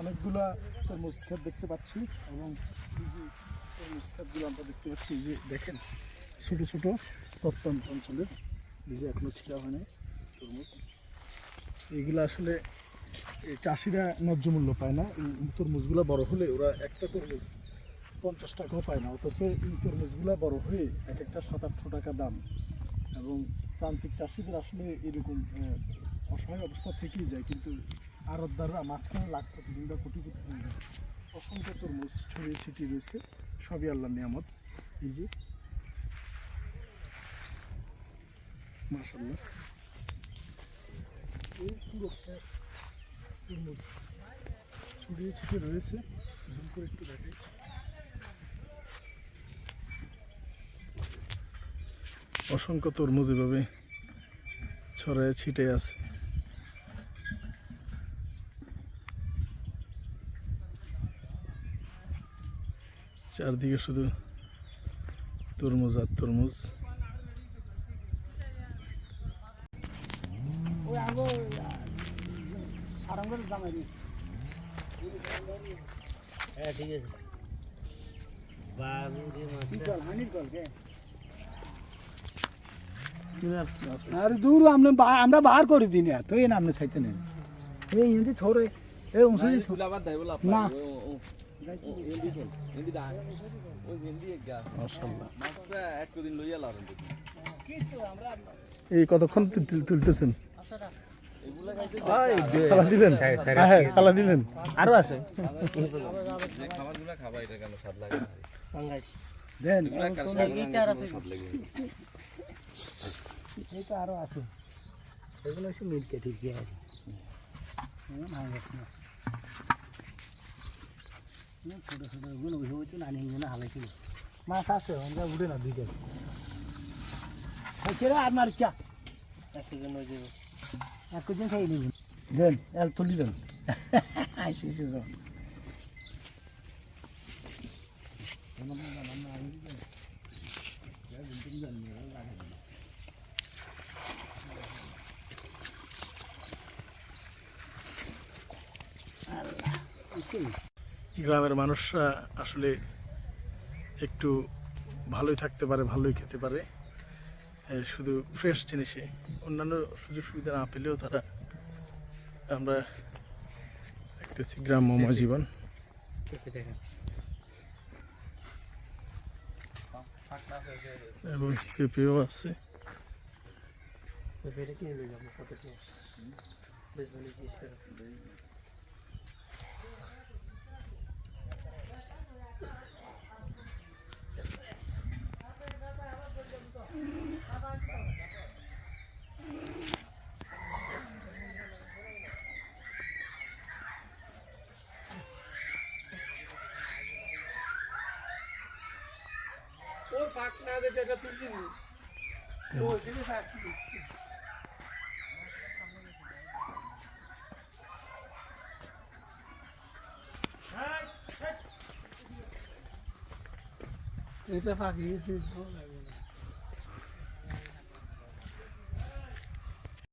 অনেকগুলা তরমুজ ক্ষেত দেখতে পাচ্ছি এবং তরমুজ ক্ষেতগুলো আমরা দেখতে পাচ্ছি যে দেখেন, ছোটো ছোটো প্রত্যন্ত অঞ্চলের যে এখনও ছিঁড়া হয় নাই তরমুজ। এইগুলো আসলে চাষিরা ন্যায্য মূল্য পায় না। এই তরমুজগুলো বড় হলে ওরা একটা তরমুজ পঞ্চাশ টাকাও পায় না। অথচ এই তরমুজগুলো বড় হয়ে এক একটা সাত আটশো টাকা দাম। এবং প্রান্তিক চাষিদের আসলে এরকম অসহায় অবস্থা থেকেই যায়। কিন্তু আরতদাররা মাঝখানে বা কোটি কোটি টাকা অসংখ্য তরমুজ ছড়িয়ে ছিটিয়ে রয়েছে সবই আল্লাহ নিয়ামত। এই যে। মাশাল্লাহ এই পুরো তরমুজ ছড়িয়ে ছিটিয়ে রয়েছে। জুম করে একটু দেখাই। অসংখ্য তরমুজ এভাবে ছড়ায় ছিটে আছে। চারদিকে শুধু তরমুজ আর তরমুজ। হ্যাঁ ঠিক আছে বাবুরে আরে দূর আমরা আমরা বার করে দিই না তো এই নামনে চাইতে নেই এই থোড়ে এই উঁচু না। এই কতক্ষণ তুলতেছেন? দিলেন? হ্যাঁ হ্যাঁ খালা দিলেন? আরও আছে। আর আছে এইটা আরও আছে। এগুলো হচ্ছে মিটকে ঠিক আছে। ছোট ছোটগুলো বসে বসে নানি না হালাইছিল মাছ আছে আমরা উঠে না দিকে। ছেড়ে আর মার চা? আজকে জন্য ওই যে এক দিন খাই নেবেন দেন এল তুলি দেন। আইসিস গ্রামের মানুষরা আসলে একটু ভালোই থাকতে পারে ভালোই খেতে পারে। শুধু ফ্রেশ জিনিসে। অন্যান্য সুযোগ সুবিধা না পেলেও তারা আমরা দেখতেছি গ্রাম্যময় জীবন এবং পেঁপেও আছে। পেঁপেটা কিনে নিয়ে যাব কত বেশ ভালো জিনিস ও ফাঁক না যেটা এটা তুলছি ও সেটা ফাঁক এটা ফাঁকি গেছে